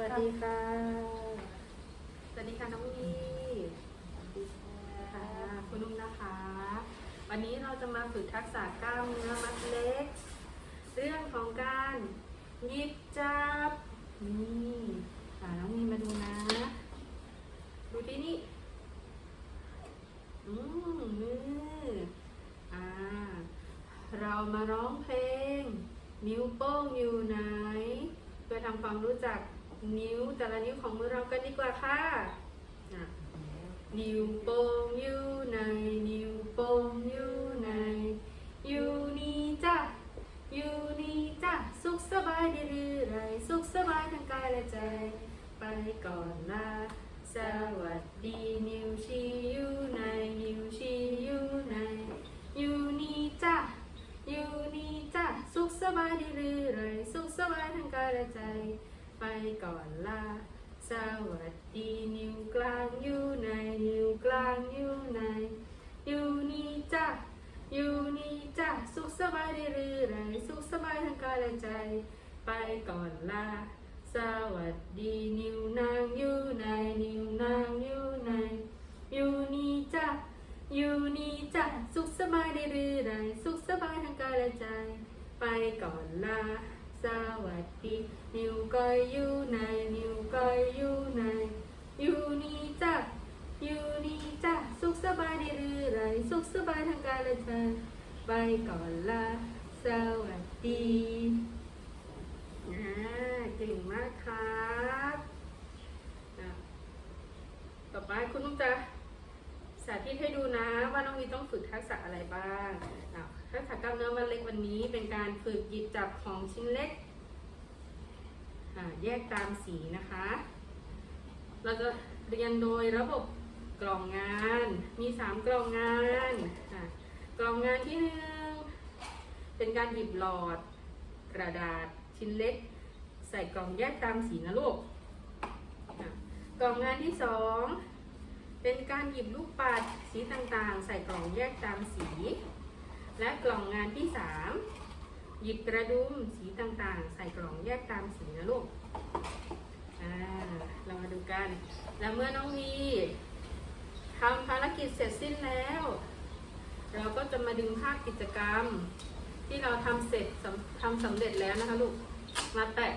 วัสดีค่ะ สวัสดีค่ะน้องวีสวัสดีค่ะคุณลุงนะคะ วันนี้เราจะมาฝึกทักษะกล้ามเนื้อมัดเล็ก เรื่องของการหยิบจับนี่องมีมาดูนะ ดูที่นี่ อืมมืออ่า เรามาร้องเพลง นิ้วโป้งอยู่ไหน เพื่อทำความรู้จัก นิ้วแต่ละนิ้วของมือเรากันดีกว่าค่ะนิ้วโป้งอยู่ไหนนิ้วโป้งอยู่ไหนอยู่นี่จ้ะอยู่นี่จ้ะสุขสบายดีหรือไรสุขสบายทั้งกายและใจ ไปก่อนละสวัสดีนิ้วชี้อยู่ไหนนิ้วชี้อยู่ไหนอยู่นี่จ้ะอยู่นี่จ้ะสุขสบายดีหรือไรสุขสบายทั้งกายและใจ ไปก่อนละสวัสดีนิ้วกลางอยู่ไหนนิ้วกลางอยู่ไหนอยู่นี่จ้ะอยู่นี่จ้ะสุขสบายไดีหรือไรสุขสบายทั้งกายและใจ ไปก่อนลา สวัสดีนิ้วนางอยู่ไหนนิ้วนางอยู่ไหนอยู่นี่จ้ะอยู่นี่จ้ะสุขสบายไดีหรือไรสุขสบายทั้งกายและใจ ไปก่อนลา สวัสดี นิ้วก้อยอยู่ไหนนิ้วก้อยอยู่ไหนอยู่นี่จ้ะอยู่นี่จ้ะสุขสบายดีหรือไรสุขสบายทั้งกายและใจไปก่อนลาสวัสดีอ่าเก่งมากครับต่อไปคุณลุงจะาธิตให้ดูนะว่าน้องวีต้องฝึกทักษะอะไรบ้างทักษะกล้ามเนื้อวันเล็กวันนี้เป็นการฝึกหยิบจับของชิ้นเล็ก แยกตามสีนะคะ เราจะเรียนโดยระบบกล่องงาน มี 3 กล่องงาน กล่องงานที่หนึ่งเป็นการหยิบหลอดกระดาษชิ้นเล็ก ใส่กล่องแยกตามสีนะลูกกล่องงานที่สอง เป็นการหยิบลูกปัดสีต่างๆ ใส่กล่องแยกตามสี และกล่องงานที่สามหยิบกระดุมสีต่างๆ ใส่กล่องแยกตามสีนะลูกเรามาดูกัน แล้วเมื่อน้องวีทำภารกิจเสร็จสิ้นแล้ว เราก็จะมาดึงภาพกิจกรรม ที่เราทำเสร็จทำสำเร็จแล้วนะคะลูก มาแปะ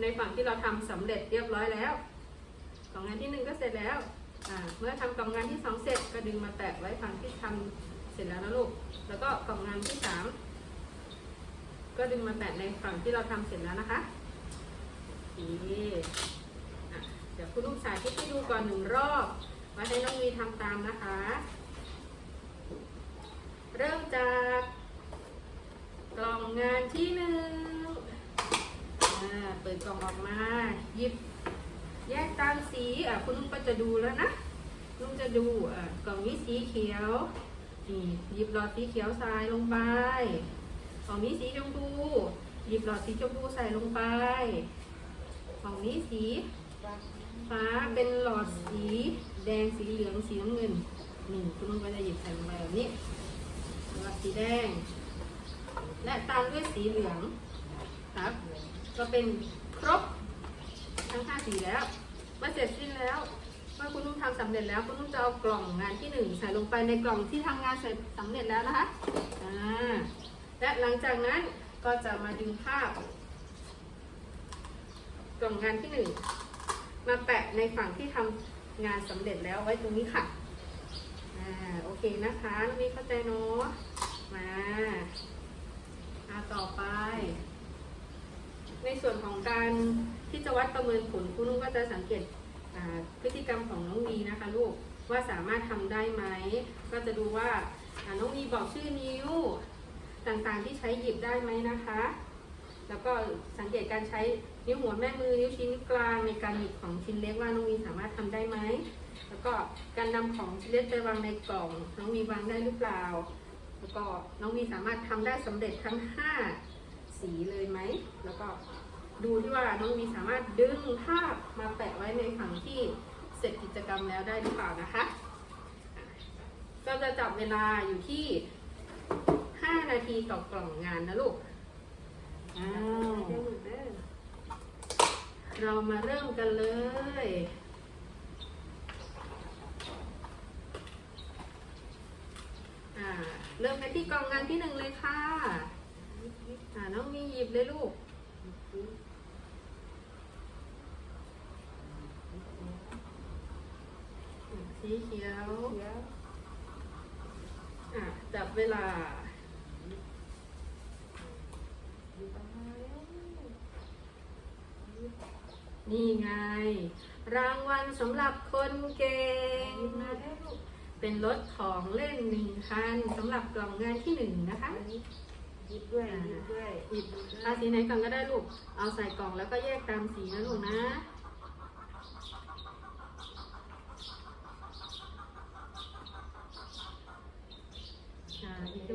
ในฝั่งที่เราทำสำเร็จเรียบร้อยแล้วกล่องงานที่หนึ่งก็เสร็จแล้ว เมื่อทำกล่องงานที่สองเสร็จก็ดึงมาแปะไว้ฝั่งที่ทำเสร็จแล้วนะลูก แล้วก็กล่องงานที่สามก็ดึงมาแปะในฝั่งที่เราทำเสร็จแล้วนะคะโอเคอ่เดี๋ยวคุณลูกสาธิตให้ดูก่อนหนึ่งรอบว่าให้น้องวีทำตามนะคะ เริ่มจากกล่องงานที่หนึ่งเปิดกล่องออกมา หยิบ แยกตามสีอะคุณลุงก็จะดูแล้วนะ ลุงจะดูอะกล่องนี้สีเขียว นี่หยิบหลอดสีเขียวใส่ลงไป กล่องนี้สีชมพู หยิบหลอดสีชมพูใส่ลงไปของนี้สีฟ้าเป็นหลอดสีแดงสีเหลืองสีน้ำเงินนี่คุณลุงก็จะหยิบใส่ลงไปแบบนี้หลอดสีแดง และตามด้วยสีเหลืองครับ ก็เป็นครบทั้งห้าสีแล้วมื่อเสร็จสิ้นแล้ว เมื่อคุณลุงทำสำเร็จแล้วคุณลุงจะเอากล่องงานที่หนึ่งใส่ลงไปในกล่องที่ทำงานเสร็จสำเร็จแล้วนะคะอ่าและหลังจากนั้นก็จะมาดึงภาพ กล่องงานที่หนึ่งมาแปะในฝั่งที่ทำงานสำเร็จแล้วไว้ตรงนี้ค่ะอ่าโอเคนะคะน้องมีเข้าใจเนาะมาอาต่อไป ในส่วนของการที่จะวัดประเมินผลคุณลุงก็จะสังเกต พฤติกรรมของน้องวีนะคะลูกว่าสามารถทำได้ไหม ก็จะดูว่าน้องวีบอกชื่อนิ้วต่างๆที่ใช้หยิบได้ไหมนะคะ แล้วก็สังเกตการใช้นิ้วหัวแม่มือนิ้วชี้นิ้วกลางในการหยิบของชิ้นเล็กว่าน้องวีสามารถทำได้ไหมแล้วก็การนำของชิ้นเล็กไปวางในกล่อง น้องวีวางได้หรือเปล่า แล้วก็น้องวีสามารถทำได้สำเร็จทั้ง 5 สีเลยไหม แล้วก็ ดูที่ว่าน้องวีสามารถดึงภาพมาแปะไว้ในฝั่งที่เสร็จกิจกรรมแล้วได้หรือเปล่านะคะ ก็จะจับเวลาอยู่ที่ 5 นาทีต่อกล่องงานนะลูก อ้าว เรามาเริ่มกันเลยอ่าเริ่มกันที่กล่องงานที่หนึ่งเลยค่ะอ่าน้องมีหยิบเลยลูก สีเขียว อะ จับ เวลานี่ไง รางวัลสำหรับคนเก่ง เป็นรถของเล่นหนึ่งคันสำหรับกล่องงานที่หนึ่งนะคะหยิบด้วยหยิบด้วยหยิบเอาสีไหนก่อนก็ได้ลูก เอาใส่กล่องแล้วก็แยกตามสีนะลูกนะ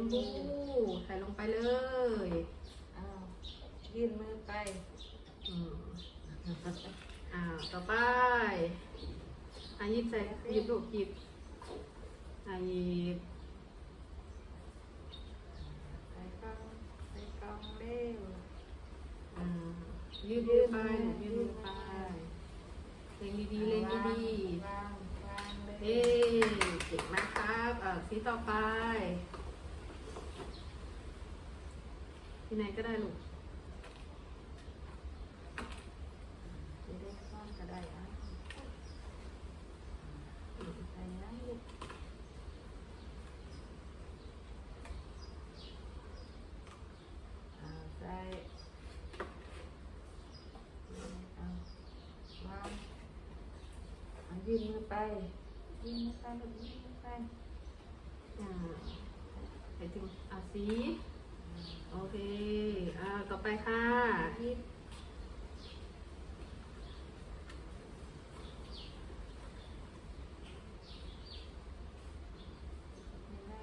อ่าสีชมพูใส่ลงไปเลยอ้าวยื่นมือไปอืมอ่าต่อไปอ่าหยิบใส่หยิบลูกหยิบอ่าหยิบใส่กล่องใส่กล่องเร็วอ่ายืดมือไปหนูยืดมือไปเล็งดีๆเล็งดีวางวางเลๆยเอ๊เก่งมากครับอ่าสีต่อไป ที่ไหนก็ได้ลูกจะได้ซ่อนก็ได้อะใส่น้ำลูกอ่าใส่เอาวางอะยื่นมือไปยื่นมือไปลูกยื่นมือไปอ่าไปถึงอ่าสี โอเค อ่า ต่อไปค่ะที่บไม่ได้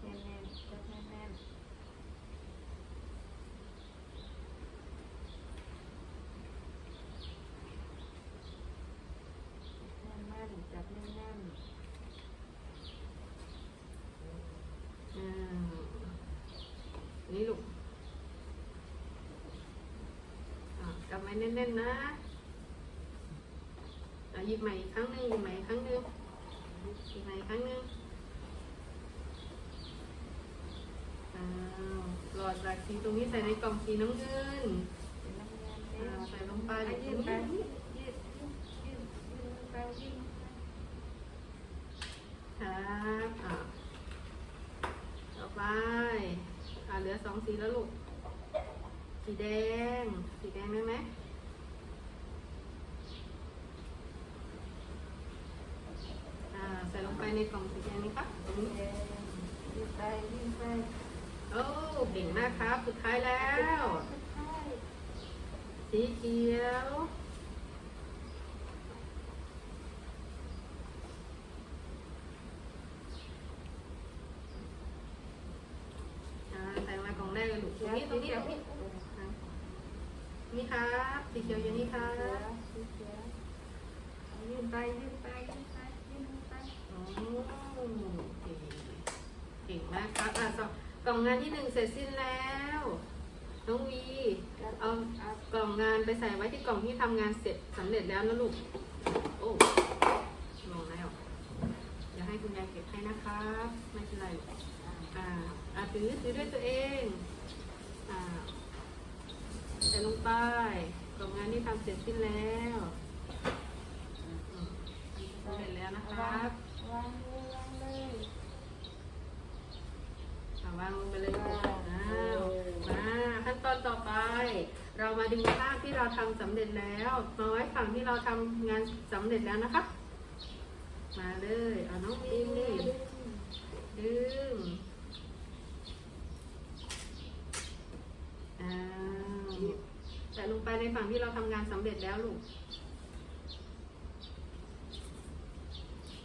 แน่นแน่นจับแน่นแน่นแน่นแน่นจับแน่นแน่น อ่า นี่ลูก อ่ากำไว้ แน่นๆนะหยิบใหม่อีกครั้งหนึ่งหยิบใหม่อีกครั้งหนึ่งหยิบใหม่อีกครั้งหนึ่งอ้าวหลอดจากสีตรงนี้ใส่ในกล่องสีน้ำเงินเป็นน้ำเงินอ่าวใส่ลงไปยืดไปยืดยืดยืดไปยืดครับอ่าต่อไปอ่าเหลือสองสีแล้วลูก สีแดง สีแดงได้ไหม อ่า ในกล่องสีแดงนี้ครับตรงนี้ยืดไปยืดไปโอ้เก่งมากครับ สุดท้ายแล้ว สีเขียวอ่าใส่มากล่องแรกเลยลูกตรงนี้ตรงนี้ตรงนี้นี่ครับ สีเขียวอยู่นี่ครับยืดไปยืดไปยืดไปยืดไป โอ้เก่ง เก่งมากครับอะสองกล่องงานที่หนึ่งเสร็จสิ้นแล้วน้องวีเอากล่องงานไปใส่ไว้ที่กล่องที่ทำงานเสร็จสำเร็จแล้วนะลูกโอ้ลงแล้วเดี๋ยวให้คุณยายเก็บให้นะครับไม่เป็นไรอ่าอ่าถือถือด้วยตัวเองอ่าใส่ลงไปกล่องงานที่ทำเสร็จสิ้นแล้วอืมสำเร็จแล้วนะครับ วางเลยวางเลย วางลงไปเลยลูกอ้าวมาขั้นตอนต่อไป เรามาดึงภาพที่เราทำสำเร็จแล้วมาไว้ฝั่งที่เราทำงานสำเร็จแล้วนะคะ มาเลยเอาน้องมีดึงอ้าวใส่ลงไปในฝั่งที่เราทำงานสำเร็จแล้วลูก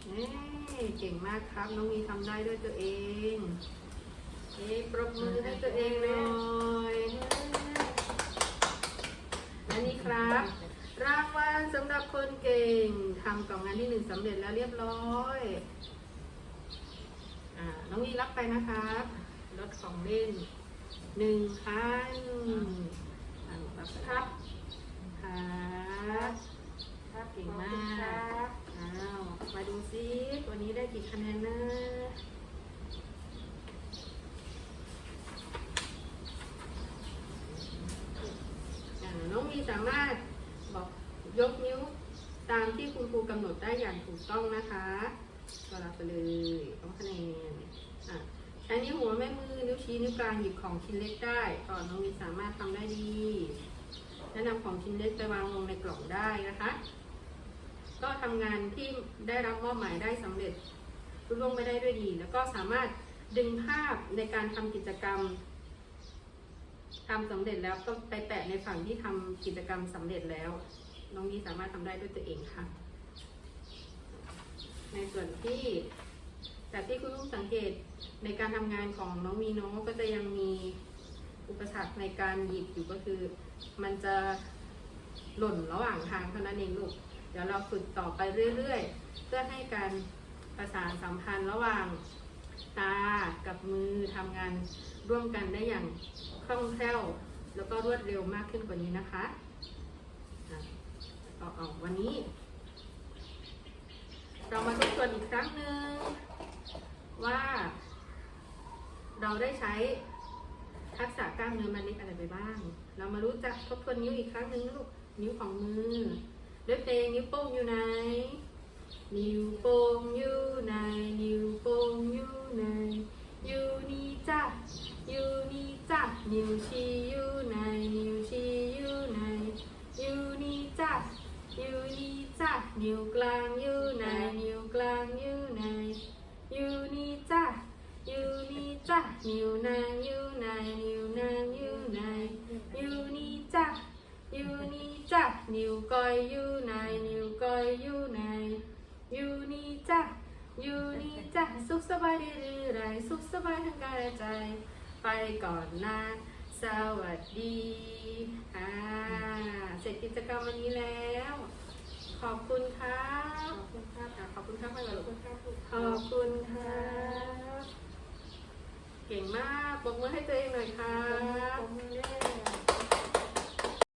เอ้ยเก่งมากครับ น้องมีทำได้ด้วยตัวเอง เอ้ยปรบมือให้ตัวเองหน่อยและนี่ครับ รางวัลสำหรับคนเก่งทำกล่องงานที่หนึ่งสำเร็จแล้วเรียบร้อยอ่าน้องวีรับไปนะครับรถของเล่นหนึ่งคันอ่ารับไปครับครับเก่งขอบมาคุณครักบอ้าวมาดูซิวันนี้ได้กี่คะแนนนะ อ่าน้องมีสามารถบอกยกนิ้วตามที่คุณครูกำ หนดได้อย่างถูกต้องนะคะก็รับไปเลยต้องคะแนนอะใช้นิ้วหัวแม่มือนิ้วชี้นิ้วกลางหยิบของชิ้นเล็กได้ก็น้องมีสามารถทำได้ดีและนำของชิ้นเล็กไปวางลงในกล่องได้นะคะ ก็ทำงานที่ได้รับมอบหมายได้สำเร็จรุ่ล่วงไปได้ด้วยดี แล้วก็สามารถดึงภาพในการทำกิจกรรมทำสำเร็จแล้วก็ไปแปะในฝั่งที่ทำกิจกรรมสำเร็จแล้ว น้องยีสามารถทำได้ด้วยตัวเองค่ะ ในส่วนที่จากที่คุณลุงสังเกตในการทำงานของน้องมีโน้ก็จะยังมีอุปสรรคในการหยิบอยู่ก็คือ มันจะหล่นระหว่างทางเท่านั้นเองลูก เดี๋ยวเราฝึกต่อไปเรื่อยๆ เพื่อให้การประสานสัมพันธ์ระหว่างตากับมือทำงานร่วมกันได้อย่างคล่องแคล่ว แล้วก็รวดเร็วมากขึ้นกว่านี้นะคะอะเอาเอวันนี้ เรามาทบทวนอีกครั้งหนึ่งว่า เราได้ใช้ทักษะกล้ามเนื้อมันเล็กอะไรไปบ้าง เรามารู้จักทบทวนนิ้วอีกครั้งหนึ่งลูกนิ้วของมือ ด้วยเพลงนิ้วโป้งอยู่ไหน นิ้วโป้งอยู่ไหน นิ้วโป้งอยู่ไหน อยู่นี่จ้ะอยู่นี่จ้ะนิ้วชี้อยู่ไหน นิ้วชี้อยู่ไหน อยู่นี่จ้ะอยู่นี่ จ้ะนิ้วกลางอยู่ไหนนิ้วกลางอยู่ไหนอยู่นี่จ้ะอยู่นี่จ้ะนิ้วนางอยู่ไหนนิ้วนางอยู่ไหนอยู่นี่จ้ะอยู่นี่จ้ะนิ้วก้อยอยู่ไหนนิ้วก้อยอยู่ไหนอยู่นี่จ้ะอยู่นี่จ้ะสุขสบายดีหรือไรสุขสบายทั้งกายและใจ ไปก่อนนะสวัสดี อ่า เสร็จกิจกรรมวันนี้แล้ว ขอบคุณครับขอบคุณครับขอบคุณครับขอบคุณครับขอบคุณครับเก่งมากปรบมือให้ตัวเองหน่อยครับ